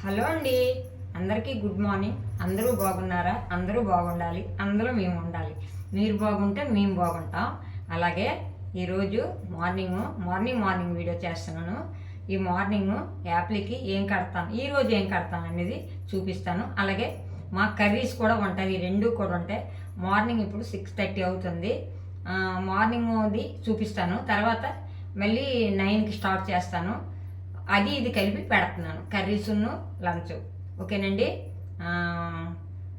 Hello అండి. అందరికీ good morning. అందరూ బాగున్నారా? అందరూ బాగుండాలి. అందరూ మేము ఉండాలి. మీరు బాగుంటే మేము బాగుంటాం. అలాగే ఈరోజు మార్నింగ్ మార్నింగ్ మార్నింగ్ వీడియో చేస్తున్నాను. ఈ మార్నింగ్ యాప్లకి ఏం కడతాను ఈ రోజు ఏం కడతాను అనేది చూపిస్తాను. అలాగే మా కర్రీస్ కూడా ఉంటాయి ఈ రెండు కూడా ఉంటాయి. మార్నింగ్ ఇప్పుడు సిక్స్ థర్టీ అవుతుంది. మార్నింగ్ది చూపిస్తాను. తర్వాత మళ్ళీ నైన్కి స్టార్ట్ చేస్తాను. అది ఇది కలిపి పెడుతున్నాను. కర్రీసును లంచ్. ఓకేనండి?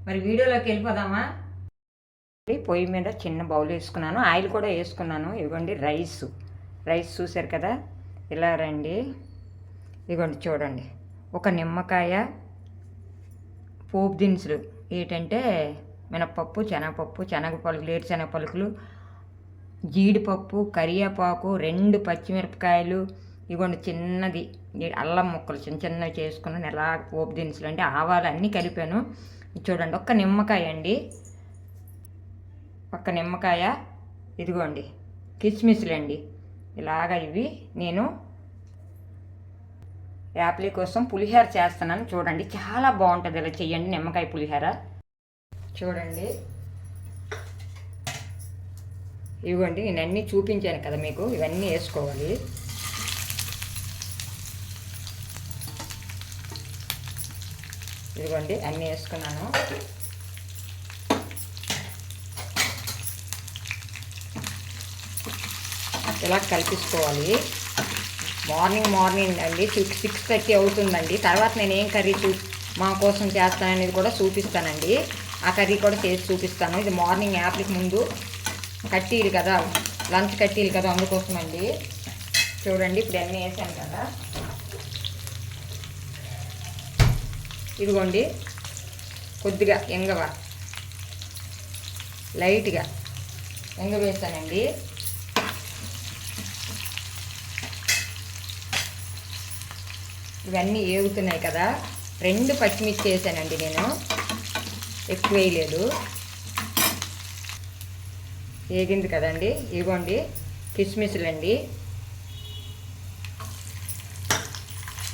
మరి వీడియోలోకి వెళ్ళిపోదామా? పొయ్యి మీద చిన్న బౌల్ వేసుకున్నాను. ఆయిల్ కూడా వేసుకున్నాను. ఇదిగోండి రైస్. రైస్ చూసారు కదా? ఇలా రండి. ఇదిగోండి చూడండి. ఒక నిమ్మకాయ పోపు దినుసులు. ఏంటంటే మినపప్పు శనగపప్పు శనగ పలుకులు ఏరుశనగ పలుకులు జీడిపప్పు కరివేపాకు రెండు పచ్చిమిరపకాయలు ఇవ్వండి చిన్నది అల్లం ముక్కలు చిన్న చిన్నవి చేసుకున్నాను. ఎలా పోపు దినుసులు అంటే ఆవాలు అన్నీ కలిపాను. చూడండి ఒక్క నిమ్మకాయ అండి. ఒక్క నిమ్మకాయ ఇదిగోండి కిస్మిస్లు అండి. ఇలాగ ఇవి నేను యాప్లీ కోసం పులిహోర చేస్తున్నాను. చూడండి చాలా బాగుంటుంది ఇలా చెయ్యండి నిమ్మకాయ పులిహోర. చూడండి. ఇవ్వండి నేను అన్నీ చూపించాను కదా మీకు. ఇవన్నీ వేసుకోవాలి. ఇదిగోండి అన్నీ వేసుకున్నాను. ఇలా కలిపించుకోవాలి మార్నింగ్ మార్నింగ్ అండి సిక్స్ సిక్స్ థర్టీ అవుతుందండి. తర్వాత నేను ఏం కర్రీ చూ మా కోసం చేస్తాననేది కూడా చూపిస్తానండి. ఆ కర్రీ కూడా చేసి చూపిస్తాను. ఇది మార్నింగ్ యాప్కి ముందు కట్టీలు కదా లంచ్ కట్టీలు కదా అందుకోసం అండి చూడండి ఇప్పుడు అన్నీ వేసాను కదా. ఇదిగోండి. కొద్దిగా ఎంగవ. లైట్గా ఎంగ వేసానండి. ఇవన్నీ ఏగుతున్నాయి కదా. రెండు పచ్చిమిర్చి వేసానండి నేను. ఎక్కువ వేయలేదు. ఏగింది కదండి. ఇగోండి కిస్మిస్లు అండి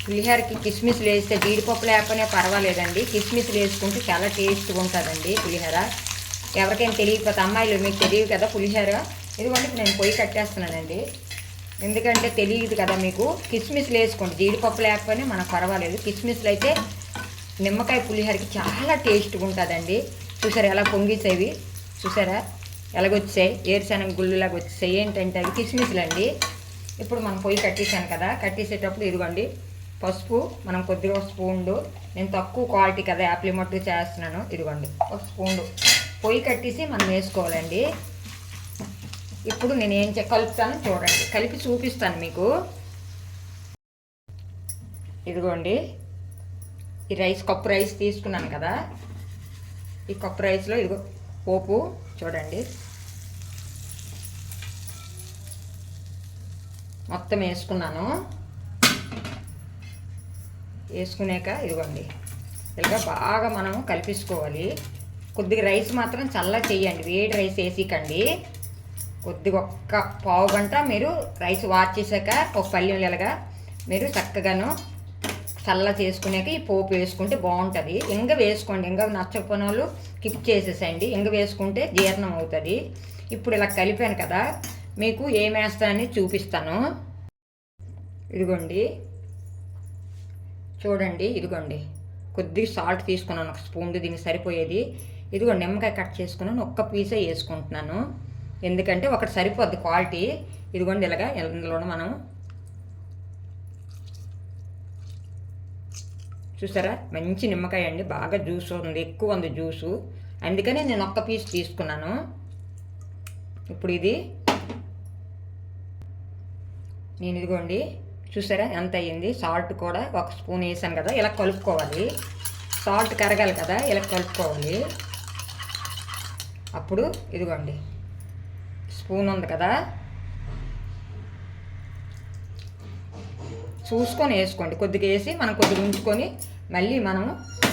పులిహోరకి కిస్మిస్లు వేస్తే జీడిపప్పు లేకపోయినా పర్వాలేదండి. కిస్మిస్లు వేసుకుంటే చాలా టేస్ట్గా ఉంటుందండి పులిహోర. ఎవరికైనా తెలియకపోతే అమ్మాయిలు మీకు తెలియదు కదా పులిహోర. ఇదిగోండి నేను పొయ్యి కట్టేస్తున్నానండి ఎందుకంటే తెలియదు కదా మీకు. కిస్మిస్లు వేసుకోండి. జీడిపప్పు లేకపోయినా మనకు పర్వాలేదు. కిస్మిస్లు అయితే నిమ్మకాయ పులిహోరకి చాలా టేస్ట్గా ఉంటుందండి. చూసారా ఎలా పొంగిసేవి? చూసారా? ఎలాగొచ్చాయి? ఏరుశనగ గుళ్ళులాగా వచ్చాయి. ఏంటంటే అవి కిస్మిస్లు అండి ఇప్పుడు మనం పొయ్యి కట్టేసాను కదా. కట్టేసేటప్పుడు ఇదిగోండి. పసుపు మనం కొద్దిగా ఒక స్పూన్లు. నేను తక్కువ క్వాలిటీ కదా యాప్లి మట్టు చేస్తున్నాను. ఇదిగోండి ఒక స్పూన్లు. పొయ్యి కట్టేసి మనం వేసుకోవాలండి. ఇప్పుడు నేను ఏం కలుపుతాను చూడండి. కలిపి చూపిస్తాను మీకు. ఇదిగోండి ఈ రైస్ కప్పు రైస్ తీసుకున్నాను కదా. ఈ కప్పు రైస్లో ఇదిగో పోపు చూడండి. మొత్తం వేసుకున్నాను. వేసుకునేక ఇదిగోండి. ఇలాగ బాగా మనం కలిపించుకోవాలి కొద్దిగా రైస్ మాత్రం చల్ల చేయండి. వేడి రైస్ వేసికండి. కొద్దిగా ఒక్క పావు గంట మీరు రైస్ వాచ్ చేశాక ఒక పల్లెం ఇలాగా మీరు చక్కగాను చల్ల చేసుకునేక ఈ పోపు వేసుకుంటే బాగుంటుంది. ఇంగ వేసుకోండి. ఇంగ నచ్చకపోయిన వాళ్ళు కిప్ చేసేసేయండి. ఇంగ వేసుకుంటే జీర్ణం అవుతుంది. ఇప్పుడు ఇలా కలిపాను కదా మీకు ఏం వేస్తానని చూపిస్తాను. ఇదిగోండి. చూడండి ఇదిగోండి. కొద్దిగా సాల్ట్ తీసుకున్నాను ఒక స్పూన్ దీనికి సరిపోయేది. ఇదిగోండి నిమ్మకాయ కట్ చేసుకున్నాను ఒక్క పీసే వేసుకుంటున్నాను. ఎందుకంటే ఒకటి సరిపోద్ది క్వాలిటీ ఇదిగోండి ఇలాగా ఇందులో మనం చూసారా? మంచి నిమ్మకాయ అండి బాగా జ్యూస్ ఉంది ఎక్కువ ఉంది జ్యూసు అందుకనే నేను ఒక్క పీస్ తీసుకున్నాను. ఇప్పుడు ఇది. నేను ఇదిగోండి చూసారా? ఎంత అయ్యింది సాల్ట్ కూడా ఒక స్పూన్ వేసాను కదా ఇలా కలుపుకోవాలి. సాల్ట్ కరగాలి కదా ఇలా కలుపుకోవాలి. అప్పుడు ఇదిగోండి స్పూన్ ఉంది కదా. చూసుకొని వేసుకోండి. కొద్దిగా వేసి మనం కొద్దిగా ఉంచుకొని మళ్ళీ మనం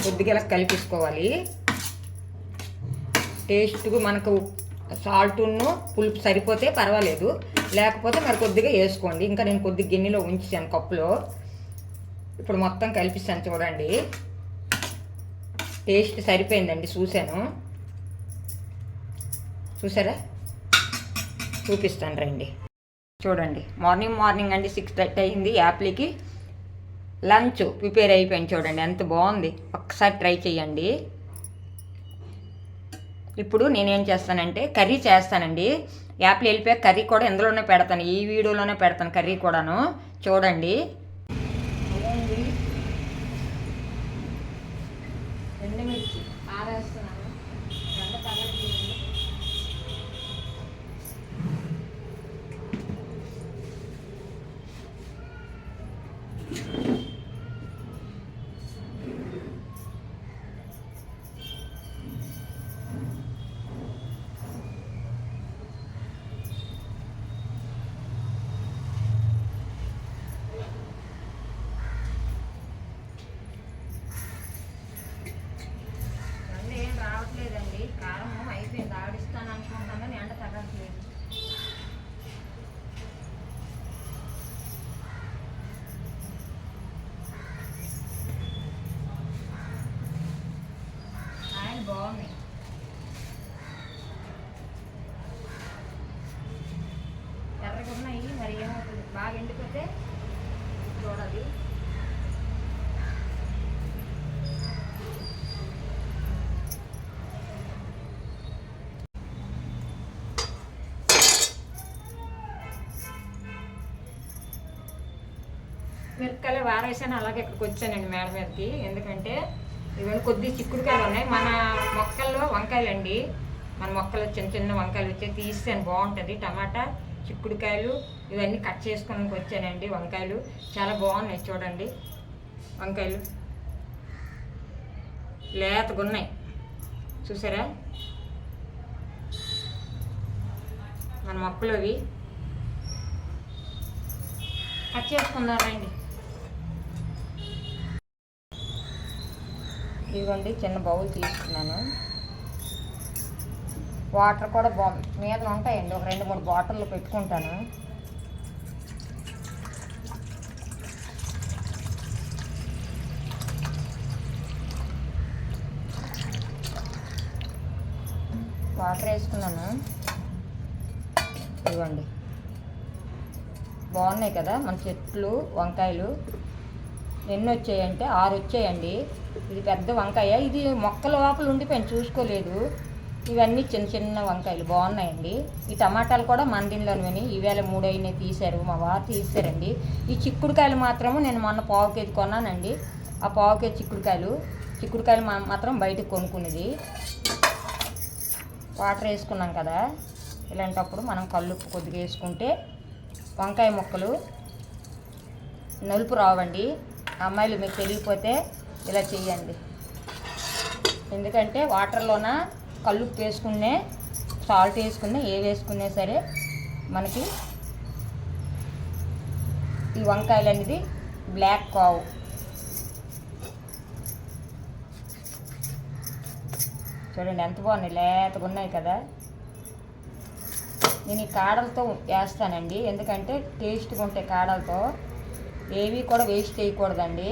కొద్దిగా ఇలా కలిపేసుకోవాలి. టేస్ట్గా మనకు సాల్ట్ను పులుపు సరిపోతే పర్వాలేదు. లేకపోతే మరి కొద్దిగా వేసుకోండి. ఇంకా నేను కొద్దిగా గిన్నెలో ఉంచాను కప్పులో. ఇప్పుడు మొత్తం కలిపిస్తాను చూడండి. టేస్ట్ సరిపోయిందండి చూశాను. చూసారా చూపిస్తాను రండి. చూడండి. మార్నింగ్ మార్నింగ్ అండి సిక్స్ థర్టీ అయింది యాప్లీకి. లంచ్ ప్రిపేర్ అయిపోయింది చూడండి. ఎంత బాగుంది. ఒక్కసారి ట్రై చేయండి. ఇప్పుడు నేనేం చేస్తానంటే కర్రీ చేస్తానండి. యాప్లు వెళ్ళిపోయి కర్రీ కూడా ఇందులోనే పెడతాను. ఈ వీడియోలోనే పెడతాను కర్రీ కూడాను. చూడండి ఎండుమిర్చి ఆరేస్తున్నాను ఎండ తగలట్లేదు. ఎండ ఏం రావట్లేదండి కారం అయిపోయింది ఆడిస్తాను అనుకుంటాను కానీ ఎండ తగ్గట్లేదు ఆయన బాగున్నాయి ఎర్రగా ఉన్నాయి మరి ఏమవుతుంది బాగా ఎండిపోతే చూడాలి మిరపకాయలు వారేసాను అలాగే ఇక్కడికి వచ్చానండి మేడ మీదకి. ఎందుకంటే ఇవన్నీ కొద్ది చిక్కుడుకాయలు ఉన్నాయి. మన మొక్కల్లో వంకాయలు అండి మన మొక్కలు చిన్న చిన్న వంకాయలు వచ్చి తీస్తాను బాగుంటుంది. టమాటా చిక్కుడుకాయలు ఇవన్నీ కట్ చేసుకోవడానికి వచ్చానండి వంకాయలు. చాలా బాగున్నాయి చూడండి వంకాయలు. లేతగా ఉన్నాయి చూసారా? మన మొక్కలు అవి. కట్ చేసుకుందామండి ఇదిగోండి చిన్న బౌల్ తీసుకున్నాను. వాటర్ కూడా బా మీద ఉంటాయండి ఒక రెండు మూడు బాటిల్లో పెట్టుకుంటాను. వాటర్ వేసుకున్నాను. ఇదిగోండి. బాగున్నాయి కదా మన చెట్లు వంకాయలు. ఎన్ని వచ్చాయంటే ఆరు వచ్చాయండి ఇది పెద్ద వంకాయ. ఇది మొక్కల లోపల ఉండిపోయింది చూసుకోలేదు. ఇవన్నీ చిన్న చిన్న వంకాయలు బాగున్నాయండి. ఈ టమాటాలు కూడా మన దీనిలోనివని ఈవేళ మూడు అయినాయి తీశారు మా వారు తీశారండి. ఈ చిక్కుడుకాయలు మాత్రము నేను మొన్న పావు కేజీ కొన్నానండి. ఆ పావు కేజీ చిక్కుడుకాయలు చిక్కుడుకాయలు మా- మాత్రం బయటకు కొనుక్కునేది వాటర్ వేసుకున్నాం కదా ఇలాంటప్పుడు మనం కల్లుప్పు కొద్దిగా వేసుకుంటే వంకాయ ముక్కలు నలుపు రావండి. అమ్మాయిలు మీకు తెలియకపోతే ఇలా చేయండి ఎందుకంటే వాటర్లోన కల్లుప్పు వేసుకునే సాల్ట్ వేసుకునే ఏ వేసుకున్నా సరే మనకి ఈ వంకాయలు అనేది బ్లాక్ కావు. చూడండి ఎంత బాగున్నాయి లేతగా ఉన్నాయి కదా. నేను ఈ కాడలతో వేస్తానండి. ఎందుకంటే టేస్ట్గా ఉంటాయి కాడలతో ఏవి కూడా వేస్ట్ చేయకూడదండి.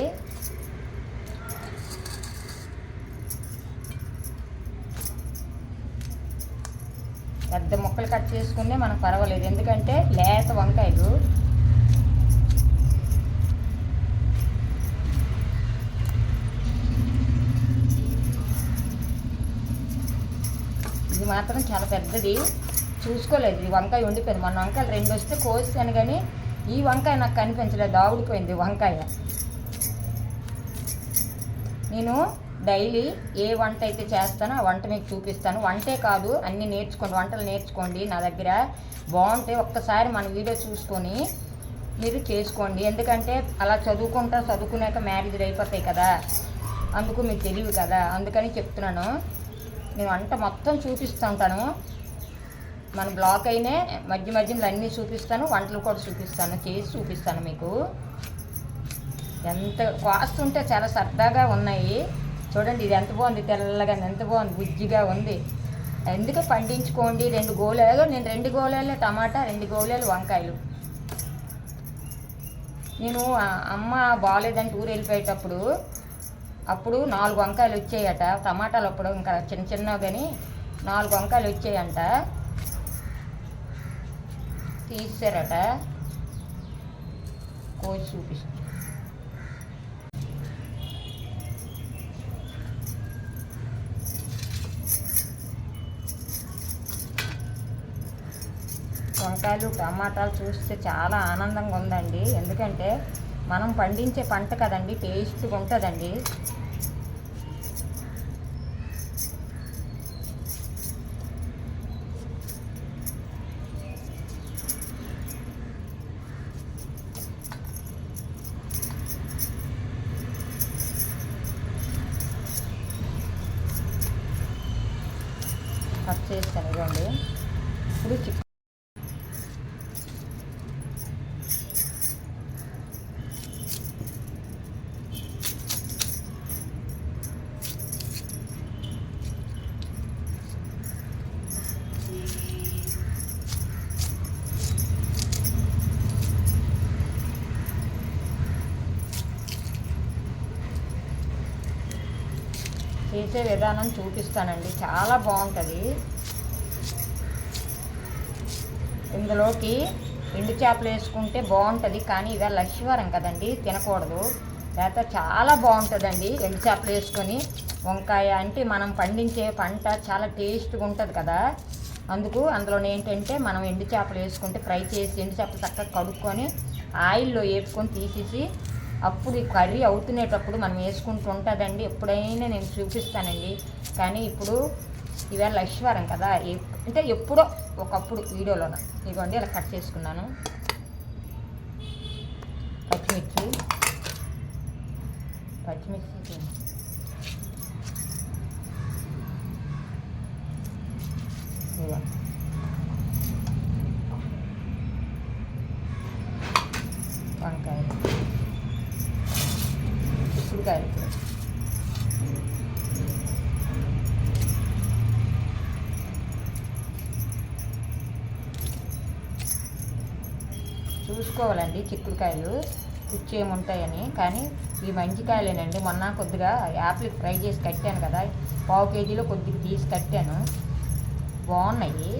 పెద్ద ముక్కలు కట్ చేసుకునే మనకు పర్వాలేదు. ఎందుకంటే లేత వంకాయలు. ఇది మాత్రం చాలా పెద్దది. చూసుకోలేదు. ఈ వంకాయ ఉండిపోయింది మన వంకాయలు రెండు వస్తే కోసాను కానీ ఈ వంకాయ నాకు కనిపించలేదు దావుడిపోయింది వంకాయ. నేను డైలీ ఏ వంట అయితే చేస్తానో ఆ వంట మీకు చూపిస్తాను. వంటే కాదు అన్నీ నేర్చుకోండి వంటలు నేర్చుకోండి నా దగ్గర. బాగుంటాయి ఒక్కసారి మన వీడియో చూసుకొని మీరు చేసుకోండి. ఎందుకంటే అలా చదువుకుంటా చదువుకున్నాక మ్యారేజ్ అయిపోతాయి కదా. అందుకు మీకు తెలియదు కదా. అందుకని చెప్తున్నాను. నేను వంట మొత్తం చూపిస్తూ ఉంటాను. మన బ్లాక్ అయినే మధ్య మధ్యలో అన్నీ చూపిస్తాను వంటలు కూడా చూపిస్తాను చేసి చూపిస్తాను మీకు. ఎంత కాస్ట్ ఉంటే చాలా సరదాగా ఉన్నాయి. చూడండి ఇది ఎంత బాగుంది తెల్లగా ఎంత బాగుంది బుజ్జిగా ఉంది. ఎందుకు పండించుకోండి రెండు గోళాలు నేను రెండు గోళాలు టమాటా రెండు గోళాలు వంకాయలు. నేను అమ్మ బాగాలేదని ఊరు వెళ్ళిపోయేటప్పుడు అప్పుడు నాలుగు వంకాయలు వచ్చాయట. టమాటాలు అప్పుడు ఇంకా చిన్న చిన్నవి కానీ నాలుగు వంకాయలు వచ్చాయంట. తీసారట కోసి చూపిస్తా. వంకాయలు టమాటాలు చూస్తే చాలా ఆనందంగా ఉందండి. ఎందుకంటే మనం పండించే పంట కదండి టేస్ట్గా ఉంటుందండి. చేస్తాను ఇవ్వండి ఇప్పుడు చికెన్ చేసే విధానం చూపిస్తానండి. చాలా బాగుంటుంది. ఇందులోకి ఎండు చేపలు వేసుకుంటే బాగుంటుంది కానీ ఇవాళ లక్ష్మీవారం కదండి తినకూడదు. లేకపోతే చాలా బాగుంటుందండి ఎండు చేపలు వేసుకొని. వంకాయ అంటే మనం పండించే పంట చాలా టేస్ట్గా ఉంటుంది కదా. అందుకు అందులో ఏంటంటే మనం ఎండు చేపలు వేసుకుంటే ఫ్రై చేసి ఎండు చేపలు చక్కగా కడుక్కొని ఆయిల్లో వేపుకొని తీసేసి అప్పుడు ఈ కర్రీ అవుతునేటప్పుడు మనం వేసుకుంటూ ఉంటుందండి. ఎప్పుడైనా నేను చూపిస్తానండి. కానీ ఇప్పుడు ఇవాళ లక్ష్మీవారం కదా అంటే ఎప్పుడో ఒకప్పుడు వీడియోలోన. ఇదిగోండి అలా కట్ చేసుకున్నాను. పచ్చిమిర్చి. పచ్చిమిర్చి ఇదిగో. వంకాయలు చిక్కుడుకాయలు చూసుకోవాలండి చిక్కుడుకాయలు. పుచ్చి ఏముంటాయని కానీ ఈ మంచి కాయలేనండి మొన్న కొద్దిగా యాపిల్ ఫ్రై చేసి కట్టాను కదా. పావు కేజీలో కొద్దిగా తీసి కట్టాను. బాగున్నాయి.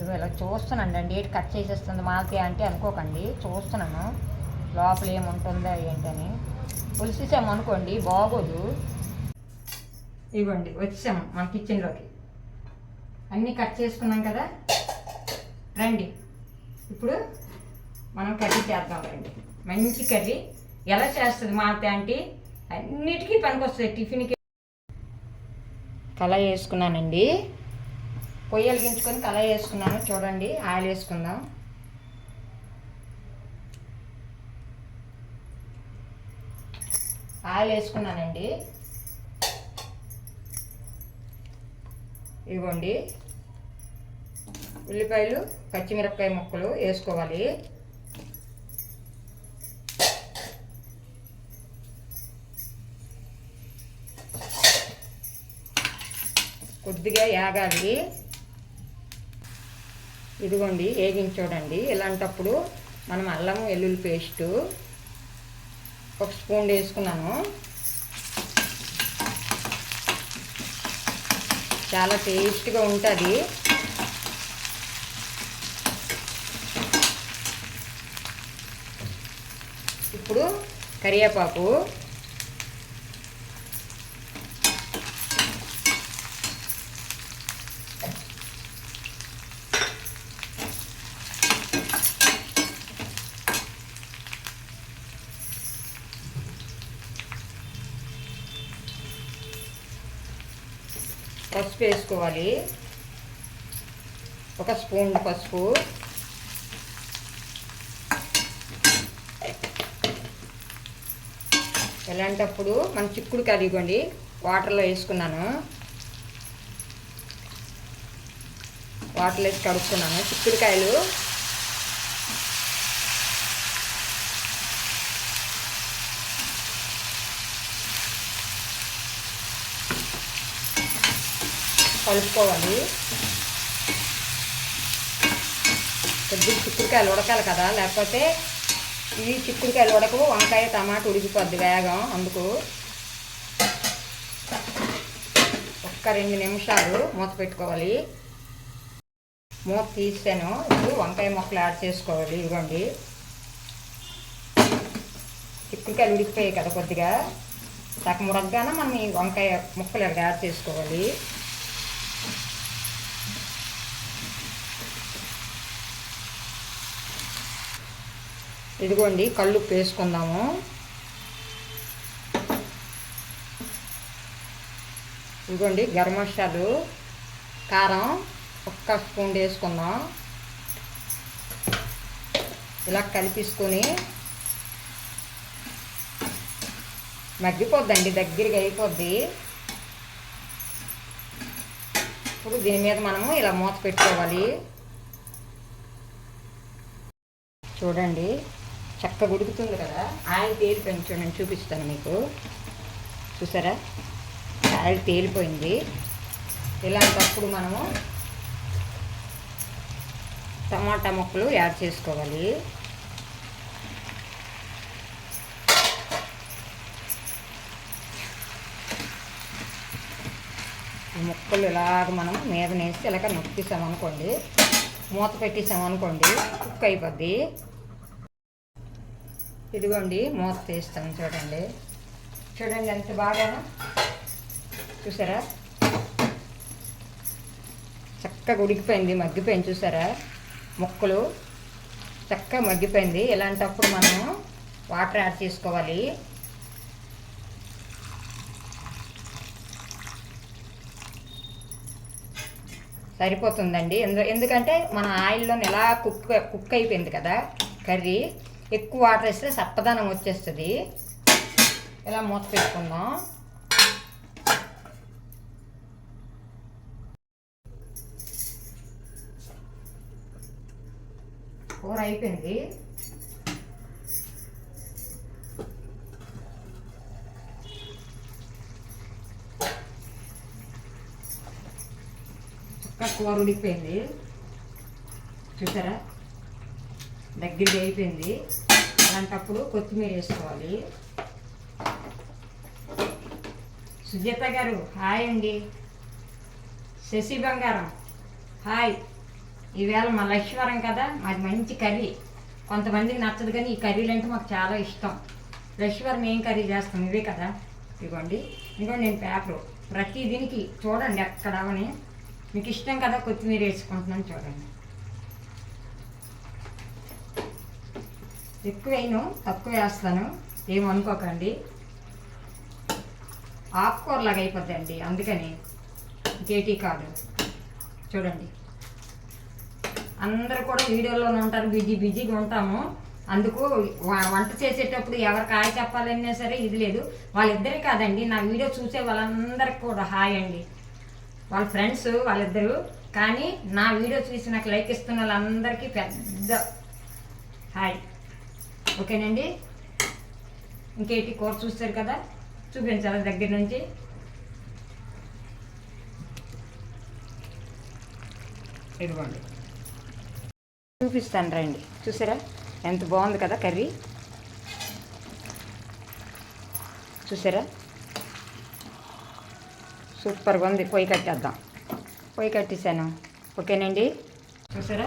ఇవి ఇలా చూస్తున్నాను అండి ఏంటి కట్ చేసేస్తుంది మాకే అంటే అనుకోకండి. చూస్తున్నాను. లోపల ఏముంటుందో ఏంటని. పులిసేసాము అనుకోండి. బాగోదు. ఇవ్వండి వచ్చాము మన కిచెన్లోకి అన్నీ కట్ చేసుకున్నాం కదా. రండి. ఇప్పుడు మనం కర్రీ చేద్దాం రండి. మంచి కర్రీ. ఎలా చేస్తుంది మా అత్త అంటే అన్నిటికీ పనికొస్తుంది టిఫిన్కి. కళ వేసుకున్నానండి. పొయ్యి వెలిగించుకొని కళ వేసుకున్నాను. చూడండి ఆయిల్ వేసుకుందాం. ఆయిల్ వేసుకున్నానండి. ఇవ్వండి. ఉల్లిపాయలు పచ్చిమిరపకాయ ముక్కలు వేసుకోవాలి. కొద్దిగా యాగాలి. ఇదిగోండి వేగించి చూడండి. ఇలాంటప్పుడు మనం అల్లం వెల్లుల్లి పేస్టు ఒక స్పూన్ వేసుకున్నాను. చాలా టేస్ట్గా ఉంటుంది. ఇప్పుడు కరివేపాకు. పసుపు వేసుకోవాలి. ఒక స్పూన్ పసుపు. ఇలాంటప్పుడు మన చిక్కుడు ఇవ్వండి. వాటర్లో వేసుకున్నాను. వాటర్లో వేసి కడుక్కున్నాను. చిక్కుడుకాయలు. కలుపుకోవాలి. కొద్దిగా చిక్కుడుకాయలు ఉడకాలి కదా. లేకపోతే ఈ చిక్కుడుకాయలు ఉడకవు వంకాయ టమాటా ఉడికిపోద్ది వేగం అందుకు ఒక్క రెండు నిమిషాలు మూత పెట్టుకోవాలి. మూత తీసాను. ఇప్పుడు వంకాయ ముక్కలు యాడ్ చేసుకోవాలి. ఇవ్వండి చిక్కుడుకాయలు ఉడికిపోయాయి కదా కొద్దిగా. సగం ఉడకగానే మనం ఈ వంకాయ ముక్కలు యాడ్ చేసుకోవాలి. ఇదిగోండి కళ్ళు వేసుకుందాము ఇదిగోండి గరం మసాలు కారం ఒక్క స్పూన్ వేసుకుందాం. ఇలా కలిపేసుకొని మగ్గిపోద్దండి దగ్గరికి అయిపోద్ది. ఇప్పుడు దీని మీద మనము ఇలా మూత పెట్టుకోవాలి. చూడండి. చక్కగా ఉడుకుతుంది కదా? ఆయిల్ తేలిపోయింది చూడండి చూపిస్తాను మీకు. చూసారా? ఆయిల్ తేలిపోయింది. ఇలాంటప్పుడు మనము టమాటా ముక్కలు యాడ్ చేసుకోవాలి. ముక్కలు ఇలాగ మనం మీద నేసి ఇలాగ నొక్కిసామనుకోండి మూత పెట్టేసామనుకోండి కుక్ అయిపోద్ది. ఇదిగోండి మూత తీస్తాం చూడండి. చూడండి ఎంత బాగా చూసారా? చక్కగా ఉడికిపోయింది మగ్గిపోయింది చూసారా? ముక్కలు చక్కగా మగ్గిపోయింది. ఇలాంటప్పుడు మనం వాటర్ యాడ్ చేసుకోవాలి. సరిపోతుందండి. ఎందు ఎందుకంటే మన ఆయిల్లో ఎలా కుక్ కుక్ అయిపోయింది కదా కర్రీ. ఎక్కువ వాటర్ వేస్తే సప్పదనం వచ్చేస్తుంది. ఇలా మూత పెట్టుకుందాం. కూర అయిపోయింది. చక్కగా కూర ఉడికిపోయింది. చూసారా? దగ్గరికి అయిపోయింది. అలాంటప్పుడు కొత్తిమీర వేసుకోవాలి. సుజాత గారు హాయ్ అండి. శశి బంగారం హాయ్. ఈవేళ మా లక్ష్మీవరం కదా మాది మంచి కర్రీ. కొంతమందికి నచ్చదు కానీ ఈ కర్రీలు అంటే మాకు చాలా ఇష్టం. లక్ష్మీవరం ఏం కర్రీ చేస్తాం? ఇవే కదా. ఇదిగోండి. ఇదిగోండి నేను పేపరు. ప్రతి దీనికి చూడండి ఎక్కడ అవని. మీకు ఇష్టం కదా కొత్తిమీర వేసుకుంటున్నాను చూడండి. ఎక్కువైను తక్కువ వేస్తాను ఏమనుకోకండి. ఆకుకూరలాగా అయిపోద్దండి. అందుకని ఇంకేటీ కాదు చూడండి. అందరూ కూడా వీడియోలోనే ఉంటారు. బిజీ బిజీగా ఉంటాము. అందుకు వ- వంట చేసేటప్పుడు ఎవరికి హాయ్ చెప్పాలన్నా సరే ఇది లేదు. వాళ్ళిద్దరే కాదండి. నా వీడియో చూసే వాళ్ళందరికి కూడా హాయ్ అండి. వాళ్ళ ఫ్రెండ్స్ వాళ్ళిద్దరూ. కానీ నా వీడియో చూసి నాకు లైక్ ఇస్తున్న వాళ్ళందరికీ పెద్ద హాయ్. ఓకేనండి? ఇంకేంటి కూర చూస్తారు కదా? చూపించాలి దగ్గర నుంచి. ఇదిగోండి. చూపిస్తాను రండి. చూసారా? ఎంత బాగుంది కదా కర్రీ? చూసారా? సూపర్గా ఉంది. పొయ్యి కట్టేద్దాం. పొయ్యి కట్టేసాను ఓకేనండి? చూసారా?